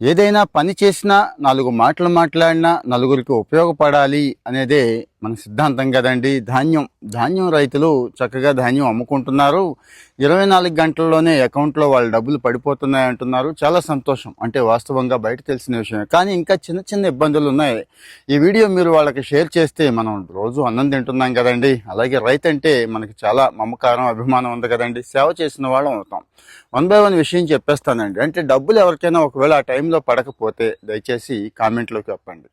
ఏదైనా పని చేసినా నాలుగు మాటలు మాట్లాడినా నలుగురికి ఉపయోగపడాలి అనేదే మన సిద్ధాంతం కదండి. ధాన్యం. ధాన్యం రైతులు చక్కగా ధాన్యం అమ్ముకుంటున్నారు. ఇరవై నాలుగు గంటల్లోనే అకౌంట్లో వాళ్ళ డబ్బులు పడిపోతున్నాయి అంటున్నారు. చాలా సంతోషం. అంటే వాస్తవంగా బయట తెలిసిన విషయం కానీ ఇంకా చిన్న చిన్న ఇబ్బందులు ఉన్నాయి. ఈ వీడియో మీరు వాళ్ళకి షేర్ చేస్తే మనం రోజు అన్నం తింటున్నాం కదండి. అలాగే రైతు అంటే మనకి చాలా మమకారం అభిమానం ఉంది కదండి. సేవ చేసిన వాళ్ళం అవుతాం. వన్ బై వన్ విషయం చెప్పేస్తానండి. అంటే డబ్బులు ఎవరికైనా ఒకవేళ ఆ టైంలో పడకపోతే దయచేసి కామెంట్లోకి చెప్పండి.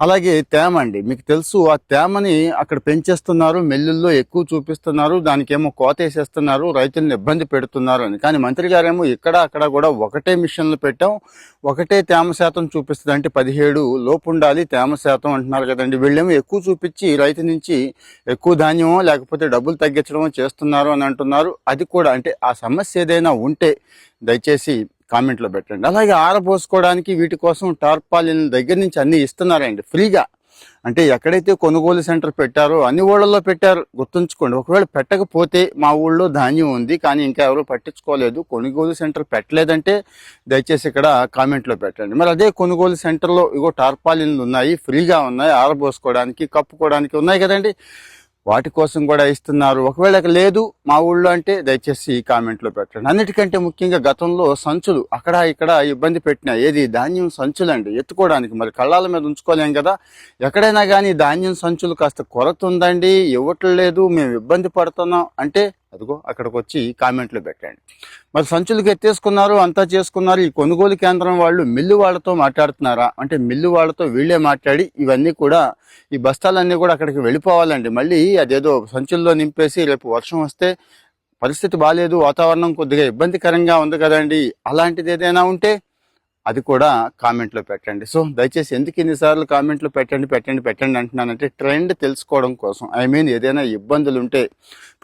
అలాగే తేమ అండి. మీకు తెలుసు ఆ తేమ తేమని అక్కడ పెంచేస్తున్నారు మిల్లుల్లో ఎక్కువ చూపిస్తున్నారు దానికేమో కోత వేసేస్తున్నారు రైతులను ఇబ్బంది పెడుతున్నారు అని. కానీ మంత్రి గారేమో ఇక్కడ అక్కడ కూడా ఒకటే మిషన్లు పెట్టాం ఒకటే తేమ శాతం చూపిస్తుంది. అంటే పదిహేడు లోపు ఉండాలి తేమ శాతం అంటున్నారు కదండి. వీళ్ళేమో ఎక్కువ చూపించి రైతు నుంచి ఎక్కువ ధాన్యమో లేకపోతే డబ్బులు తగ్గించడమో చేస్తున్నారు అని అంటున్నారు. అది కూడా అంటే ఆ సమస్య ఏదైనా ఉంటే దయచేసి కామెంట్లో పెట్టండి. అలాగే ఆరబోసుకోవడానికి వీటి కోసం టార్పాలిన్ దగ్గర నుంచి అన్ని ఇస్తున్నారండి ఫ్రీగా. అంటే ఎక్కడైతే కొనుగోలు సెంటర్ పెట్టారో అన్ని ఊళ్ళల్లో పెట్టారు గుర్తుంచుకోండి. ఒకవేళ పెట్టకపోతే మా ఊళ్ళో ధాన్యం ఉంది కానీ ఇంకా ఎవరు పట్టించుకోలేదు. కొనుగోలు సెంటర్ పెట్టలేదంటే దయచేసి ఇక్కడ కామెంట్లో పెట్టండి. మరి అదే కొనుగోలు సెంటర్లో ఇగో టార్పాలిన్లు ఉన్నాయి ఫ్రీగా ఉన్నాయి ఆరబోసుకోవడానికి కప్పుకోవడానికి ఉన్నాయి కదండి. వాటి కోసం కూడా ఇస్తున్నారు. ఒకవేళ లేదు మా ఊళ్ళో అంటే దయచేసి కామెంట్లో పెట్టండి. అన్నిటికంటే ముఖ్యంగా గతంలో సంచులు అక్కడ ఇక్కడ ఇబ్బంది పెట్టిన ఏది? ధాన్యం సంచులు అండి. ఎత్తుకోవడానికి మరి కళ్ళాల మీద ఉంచుకోలేం కదా. ఎక్కడైనా కానీ ధాన్యం సంచులు కాస్త కొరత ఉందండి. ఇవ్వట్లేదు మేము ఇబ్బంది పడుతున్నాం. అంటే అదిగో అక్కడికి వచ్చి కామెంట్లు పెట్టండి. మరి సంచులకు ఎత్తేసుకున్నారు అంతా చేసుకున్నారు ఈ కొనుగోలు కేంద్రం వాళ్ళు మిల్లు వాళ్ళతో మాట్లాడుతున్నారా? అంటే మిల్లు వాళ్ళతో వీళ్ళే మాట్లాడి ఇవన్నీ కూడా ఈ బస్తాలన్నీ కూడా అక్కడికి వెళ్ళిపోవాలండి. మళ్ళీ అదేదో సంచుల్లో నింపేసి రేపు వర్షం వస్తే పరిస్థితి బాగాలేదు వాతావరణం కొద్దిగా ఇబ్బందికరంగా ఉంది కదండి. అలాంటిది ఏదైనా ఉంటే అది కూడా కామెంట్లో పెట్టండి. సో దయచేసి ఎందుకు ఇన్నిసార్లు కామెంట్లో పెట్టండి పెట్టండి పెట్టండి అంటున్నానంటే ట్రెండ్ తెలుసుకోవడం కోసం. ఐ మీన్ ఏదైనా ఇబ్బందులు ఉంటే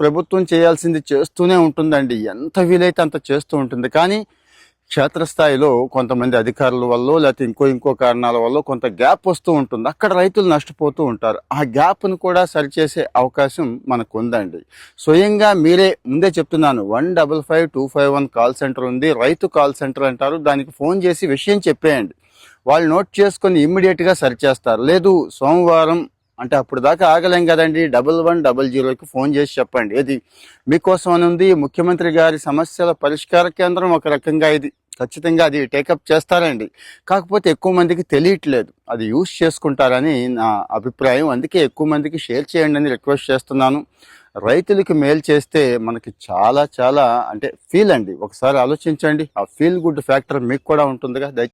ప్రభుత్వం చేయాల్సింది చేస్తూనే ఉంటుందండి. ఎంత వీలైతే అంత చేస్తూ ఉంటుంది. కానీ క్షేత్రస్థాయిలో కొంతమంది అధికారుల వల్ల లేకపోతే ఇంకో ఇంకో కారణాల వల్ల కొంత గ్యాప్ వస్తూ ఉంటుంది. అక్కడ రైతులు నష్టపోతూ ఉంటారు. ఆ గ్యాప్ను కూడా సరిచేసే అవకాశం మనకు ఉందండి స్వయంగా మీరే ముందే చెప్తున్నాను one double five two five one call center ఉంది. రైతు కాల్ సెంటర్ అంటారు. దానికి ఫోన్ చేసి విషయం చెప్పేయండి. వాళ్ళు నోట్ చేసుకొని ఇమ్మీడియట్గా సరిచేస్తారు. లేదు సోమవారం అంటే అప్పుడు దాకా ఆగలేం కదండి. డబల్ వన్ డబల్ జీరోకి ఫోన్ చేసి చెప్పండి. ఇది మీకోసం అని ఉంది? ముఖ్యమంత్రి గారి సమస్యల పరిష్కార కేంద్రం ఒక రకంగా ఇది. ఖచ్చితంగా అది టేకప్ చేస్తారండి. కాకపోతే ఎక్కువ మందికి తెలియట్లేదు. అది యూస్ చేసుకుంటారని నా అభిప్రాయం. అందుకే ఎక్కువ మందికి షేర్ చేయండి అని రిక్వెస్ట్ చేస్తున్నాను. రైతులకి మేలు చేస్తే మనకి చాలా చాలా అంటే ఫీల్ అండి. ఒకసారి ఆలోచించండి. ఆ ఫీల్ గుడ్ ఫ్యాక్టర్ మీకు కూడా ఉంటుందిగా.